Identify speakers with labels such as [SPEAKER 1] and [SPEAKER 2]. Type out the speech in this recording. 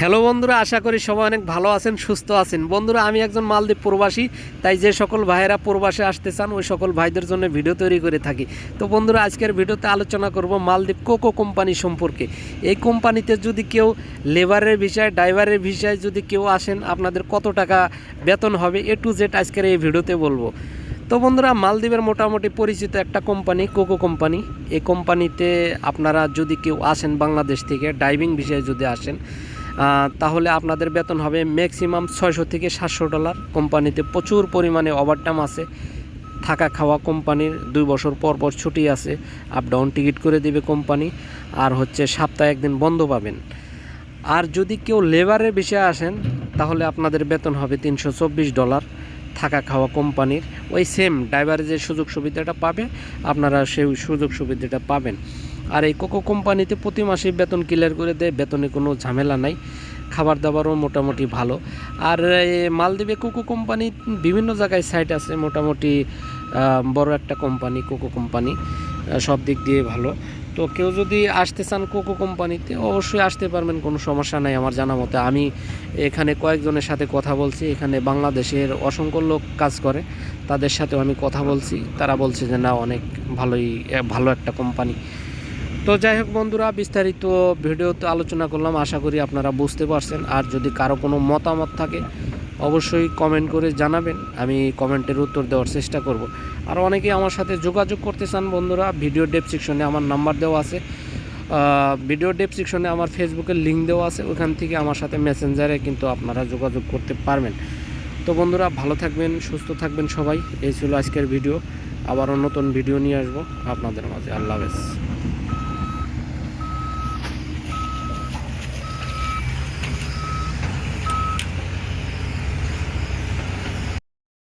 [SPEAKER 1] Hello বন্ধুরা, আশা করি সবাই অনেক ভালো আছেন, সুস্থ আছেন। বন্ধুরা, আমি একজন মালদ্বীপ প্রবাসী, তাই যে সকল ভাইয়েরা প্রবাসে আসতে চান, ওই সকল ভাইদের জন্য ভিডিও তৈরি করে থাকি। তো বন্ধুরা, আজকের ভিডিওতে আলোচনা করব মালদ্বীপ কোকো কোম্পানি সম্পর্কে। এই কোম্পানিতে যদি কেউ লেবারের বিষয়ে, ড্রাইভারের বিষয়ে যদি কেউ আসেন, আপনাদের কত টাকা বেতন হবে, এ টু জেড আজকের এই ভিডিওতে বলব। তো বন্ধুরা, মালদ্বীপের মোটামুটি পরিচিত একটা কোম্পানি, কোকো কোম্পানি। এই কোম্পানিতে আপনারা যদি কেউ আসেন বাংলাদেশ থেকে, ড্রাইভিং বিষয়ে যদি আসেন তাহলে আপনাদের বেতন হবে ম্যাক্সিমাম ছয়শো থেকে সাতশো ডলার। কোম্পানিতে প্রচুর পরিমাণে ওভারটাইম আছে। থাকা খাওয়া কোম্পানির দুই বছর পর পর ছুটি আছে। আপ ডাউন টিকিট করে দেবে কোম্পানি। আর হচ্ছে সপ্তাহে একদিন বন্ধ পাবেন। আর যদি কেউ লেবারের বিষয়ে আসেন, তাহলে আপনাদের বেতন হবে তিনশো চব্বিশ ডলার। থাকা খাওয়া কোম্পানির ওই সেম ড্রাইভারের যে সুযোগ সুবিধাটা পাবে, আপনারা সেই সুযোগ সুবিধাটা পাবেন। আর এই কোকো কোম্পানিতে প্রতি মাসে বেতন ক্লিয়ার করে দেয়, বেতনে কোনো ঝামেলা নাই। খাবার দাবারও মোটামুটি ভালো। আর মালদ্বীপে কোকো কোম্পানি বিভিন্ন জায়গায় সাইট আছে, মোটামুটি বড় একটা কোম্পানি, কোকো কোম্পানি সব দিক দিয়ে ভালো। তো কেউ যদি আসতে চান কোকো কোম্পানিতে, অবশ্যই আসতে পারবেন, কোনো সমস্যা নাই আমার জানা মতে। আমি এখানে কয়েকজনের সাথে কথা বলছি, এখানে বাংলাদেশের অসংখ্য লোক কাজ করে, তাদের সাথেও আমি কথা বলছি। তারা বলছে যে, না, অনেক ভালোই ভালো একটা কোম্পানি। তো যাই হোক বন্ধুরা, বিস্তারিত ভিডিওতে আলোচনা করলাম, আশা করি আপনারা বুঝতে পারছেন। আর যদি কারও কোনো মতামত থাকে, অবশ্যই কমেন্ট করে জানাবেন, আমি কমেন্টের উত্তর দেওয়ার চেষ্টা করব। আর অনেকেই আমার সাথে যোগাযোগ করতে চান বন্ধুরা ভিডিও ডেসক্রিপশনে আমার নাম্বার দেওয়া আছে। ভিডিও ডেসক্রিপশনে আমার ফেসবুকের লিঙ্ক দেওয়া আছে, ওখান থেকে আমার সাথে মেসেঞ্জারে কিন্তু আপনারা যোগাযোগ করতে পারবেন। তো বন্ধুরা, ভালো থাকবেন, সুস্থ থাকবেন সবাই। এই ছিল আজকের ভিডিও আবারও নতুন ভিডিও নিয়ে আসব আপনাদের মাঝে। আল্লাহ হাফেজ।